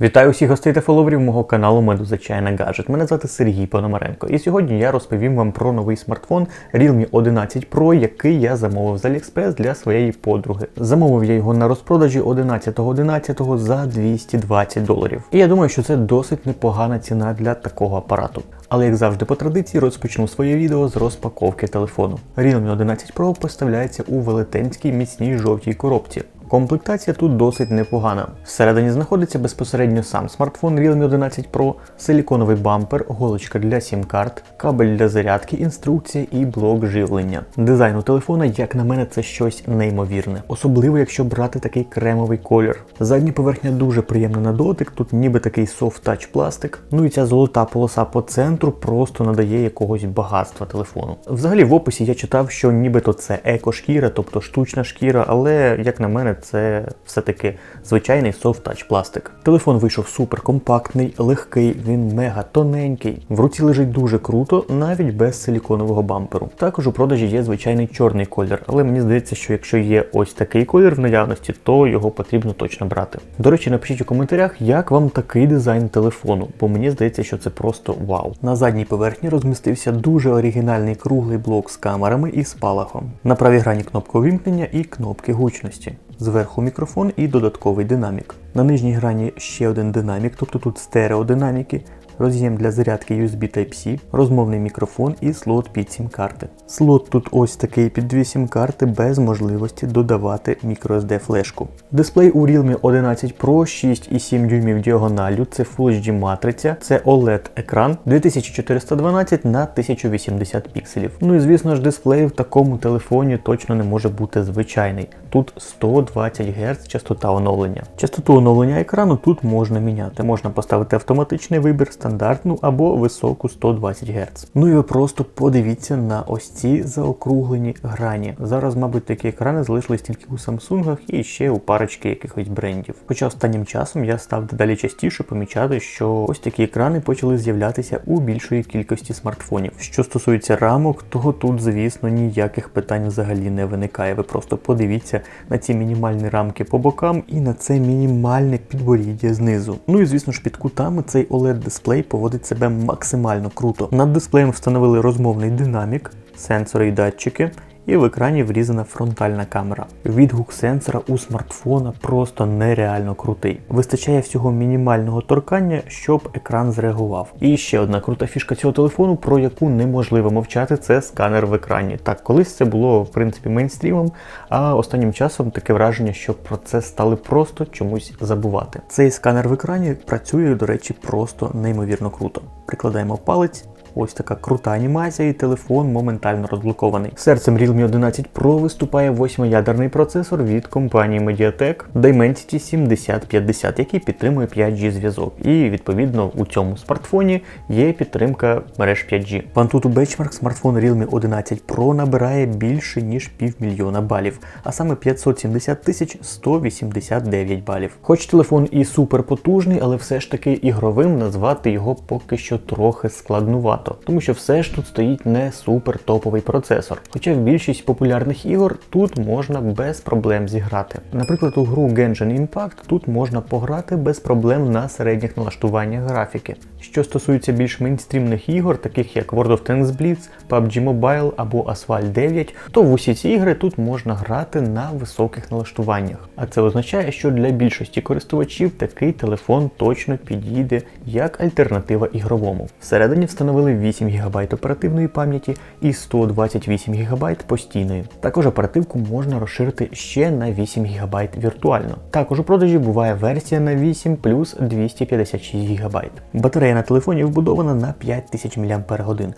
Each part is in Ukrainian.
Вітаю усіх гостей та фоловерів мого каналу Медуза Чайна Гаджет. Мене звати Сергій Пономаренко. І сьогодні я розповім вам про новий смартфон Realme 11 Pro, який я замовив з AliExpress для своєї подруги. Замовив я його на розпродажі 11.11 за 220 доларів. І я думаю, що це досить непогана ціна для такого апарату. Але як завжди по традиції розпочну своє відео з розпаковки телефону. Realme 11 Pro поставляється у велетенській міцній жовтій коробці. Комплектація тут досить непогана. Всередині знаходиться безпосередньо сам смартфон Realme 11 Pro, силіконовий бампер, голочка для сім-карт, кабель для зарядки, інструкція і блок живлення. Дизайн у телефона, як на мене, це щось неймовірне, особливо якщо брати такий кремовий колір. Задня поверхня дуже приємна на дотик, тут ніби такий софт-тач пластик. Ну і ця золота полоса по центру просто надає якогось багатства телефону. Взагалі в описі я читав, що нібито це еко-шкіра, тобто штучна шкіра, але як на мене, це все-таки звичайний софт-тач пластик. Телефон вийшов супер компактний, легкий, він мега тоненький. В руці лежить дуже круто, навіть без силіконового бамперу. Також у продажі є звичайний чорний колір, але мені здається, що якщо є ось такий колір в наявності, то його потрібно точно брати. До речі, напишіть у коментарях, як вам такий дизайн телефону, бо мені здається, що це просто вау. На задній поверхні розмістився дуже оригінальний круглий блок з камерами і спалахом. На правій грані кнопка увімкнення і кнопки гучності. Зверху мікрофон і додатковий динамік. На нижній грані ще один динамік, тобто тут стереодинаміки, роз'єм для зарядки USB Type-C, розмовний мікрофон і слот під сім-карти. Слот тут ось такий під дві сім-карти без можливості додавати microSD флешку. Дисплей у Realme 11 Pro 6,7 дюймів діагоналю, це Full HD матриця, це OLED екран 2412 на 1080 пікселів. Ну і звісно ж, дисплей в такому телефоні точно не може бути звичайний. Тут 120 Гц частота оновлення. Частоту оновлення екрану тут можна міняти. Можна поставити автоматичний вибір, стандартну або високу 120 Гц. Ну і ви просто подивіться на ось ці заокруглені грані. Зараз, мабуть, такі екрани залишились тільки у Samsung і ще у парочки якихось брендів. Хоча останнім часом я став дедалі частіше помічати, що ось такі екрани почали з'являтися у більшої кількості смартфонів. Що стосується рамок, то тут, звісно, ніяких питань взагалі не виникає. Ви просто подивіться на ці мінімальні рамки по бокам і на це мінімальне підборіддя знизу. Ну і звісно ж під кутами цей OLED дисплей поводить себе максимально круто. Над дисплеєм встановили розмовний динамік, сенсори і датчики. І в екрані врізана фронтальна камера. Відгук сенсора у смартфона просто нереально крутий. Вистачає всього мінімального торкання, щоб екран зреагував. І ще одна крута фішка цього телефону, про яку неможливо мовчати, це сканер в екрані. Так, колись це було в принципі мейнстрімом, а останнім часом таке враження, що про це стали просто чомусь забувати. Цей сканер в екрані працює, до речі, просто неймовірно круто. Прикладаємо палець. Ось така крута анімація, і телефон моментально розблокований. Серцем Realme 11 Pro виступає восьмиядерний процесор від компанії Mediatek Dimensity 7050, який підтримує 5G зв'язок. І відповідно у цьому смартфоні є підтримка мереж 5G. В Antutu Benchmark смартфон Realme 11 Pro набирає більше ніж півмільйона балів, а саме 570 тисяч 189 балів. Хоч телефон і супер потужний, але все ж таки ігровим назвати його поки що трохи складнувато, тому що все ж тут стоїть не супер топовий процесор. Хоча в більшість популярних ігор тут можна без проблем зіграти. Наприклад, у гру Genshin Impact тут можна пограти без проблем на середніх налаштуваннях графіки. Що стосується більш мейнстрімних ігор, таких як World of Tanks Blitz, PUBG Mobile або Asphalt 9, то в усі ці ігри тут можна грати на високих налаштуваннях. А це означає, що для більшості користувачів такий телефон точно підійде як альтернатива ігровому. Всередині встановили 8 ГБ оперативної пам'яті і 128 ГБ постійної. Також оперативку можна розширити ще на 8 ГБ віртуально. Також у продажі буває версія на 8 плюс 256 ГБ. Батарея на телефоні вбудована на 5000 мАч.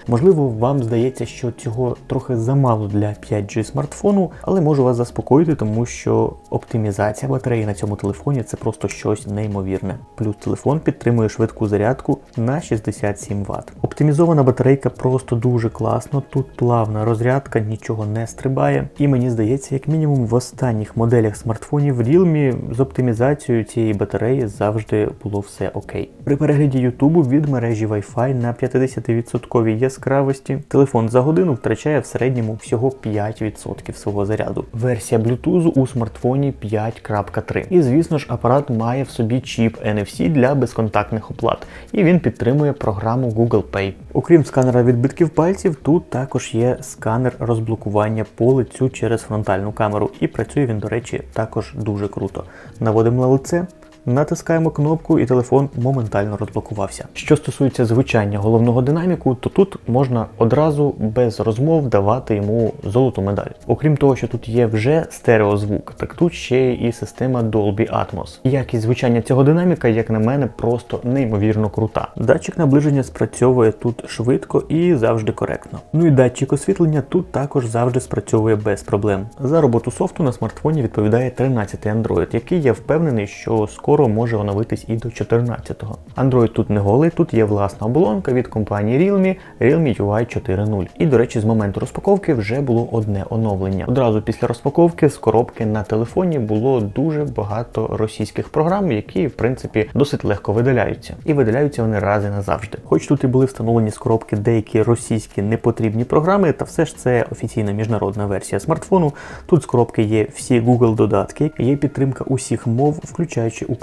Можливо, вам здається, що цього трохи замало для 5G смартфону, але можу вас заспокоїти, тому що оптимізація батареї на цьому телефоні це просто щось неймовірне. Плюс телефон підтримує швидку зарядку на 67 Вт. Оптимізований Оптимізована батарейка просто дуже класно. Тут плавна розрядка, нічого не стрибає. І мені здається, як мінімум в останніх моделях смартфонів Realme з оптимізацією цієї батареї завжди було все окей. При перегляді Ютубу від мережі Wi-Fi на 50% яскравості телефон за годину втрачає в середньому всього 5% свого заряду. Версія Bluetooth у смартфоні 5.3. І звісно ж, апарат має в собі чіп NFC для безконтактних оплат, і він підтримує програму Google Pay. Окрім сканера відбитків пальців, тут також є сканер розблокування по лицю через фронтальну камеру. І працює він, до речі, також дуже круто. Наводимо на лице. Натискаємо кнопку і телефон моментально розблокувався. Що стосується звучання головного динаміку, то тут можна одразу без розмов давати йому золоту медаль. Окрім того, що тут є вже стереозвук, так тут ще і система Dolby Atmos. Якість звучання цього динаміка, як на мене, просто неймовірно крута. Датчик наближення спрацьовує тут швидко і завжди коректно. Ну і датчик освітлення тут також завжди спрацьовує без проблем. За роботу софту на смартфоні відповідає 13 Android, який я впевнений, що скоро може оновитись і до 14-го. Android тут не голий, тут є власна оболонка від компанії Realme, Realme UI 4.0. І, до речі, з моменту розпаковки вже було одне оновлення. Одразу після розпаковки з коробки на телефоні було дуже багато російських програм, які, в принципі, досить легко видаляються. І видаляються вони раз і назавжди. Хоч тут і були встановлені з коробки деякі російські непотрібні програми, та все ж це офіційна міжнародна версія смартфону. Тут з коробки є всі Google додатки, є підтримка усіх мов, включаючи українську.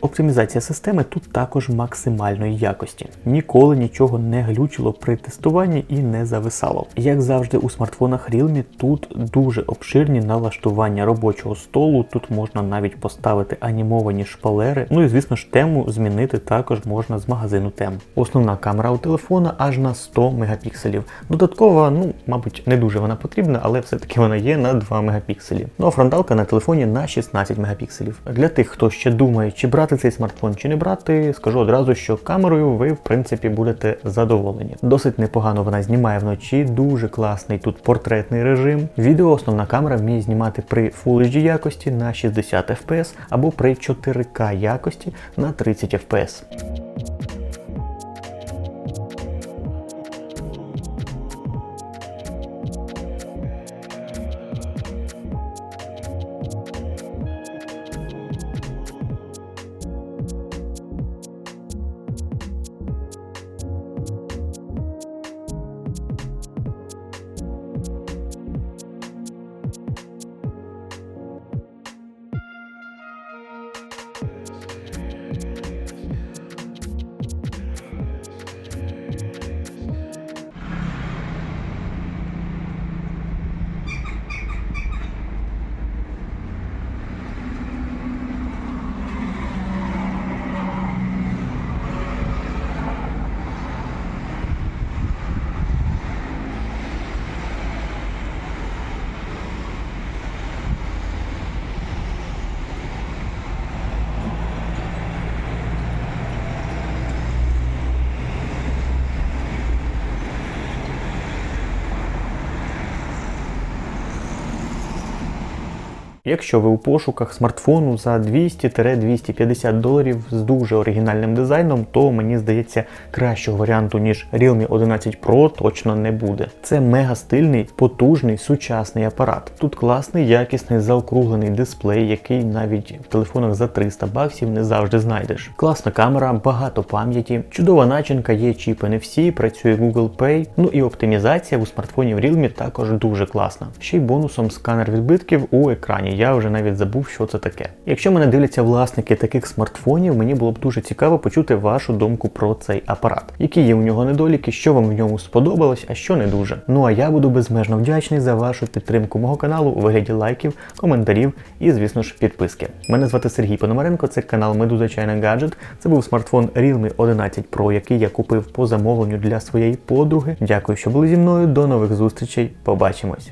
Оптимізація системи тут також максимальної якості. Ніколи нічого не глючило при тестуванні і не зависало. Як завжди, у смартфонах Realme тут дуже обширні налаштування робочого столу. Тут можна навіть поставити анімовані шпалери. Ну і звісно ж, тему змінити також можна з магазину тем. Основна камера у телефона аж на 100 мегапікселів. Додаткова, ну мабуть, не дуже вона потрібна, але все-таки вона є на 2 мегапікселі. Ну а фронталка на телефоні на 16 мегапікселів. Для тих, хто ще думає, чи брати цей смартфон, чи не брати, скажу одразу, що камерою ви в принципі будете задоволені. Досить непогано вона знімає вночі, дуже класний тут портретний режим. Відео основна камера вміє знімати при Full HD якості на 60 FPS або при 4К якості на 30 FPS. Якщо ви у пошуках смартфону за 200-250 доларів з дуже оригінальним дизайном, то мені здається, кращого варіанту, ніж Realme 11 Pro точно не буде. Це мега стильний, потужний, сучасний апарат. Тут класний, якісний, заокруглений дисплей, який навіть в телефонах за 300 баксів не завжди знайдеш. Класна камера, багато пам'яті, чудова начинка, є чіп NFC, працює Google Pay. Ну і оптимізація у смартфонів Realme також дуже класна. Ще й бонусом сканер відбитків у екрані. Я вже навіть забув, що це таке. Якщо мене дивляться власники таких смартфонів, мені було б дуже цікаво почути вашу думку про цей апарат. Які є у нього недоліки, що вам в ньому сподобалось, а що не дуже. Ну а я буду безмежно вдячний за вашу підтримку мого каналу у вигляді лайків, коментарів і, звісно ж, підписки. Мене звати Сергій Пономаренко, це канал Медуза Чайна Гаджет. Це був смартфон Realme 11 Pro, який я купив по замовленню для своєї подруги. Дякую, що були зі мною. До нових зустрічей. Побачимось.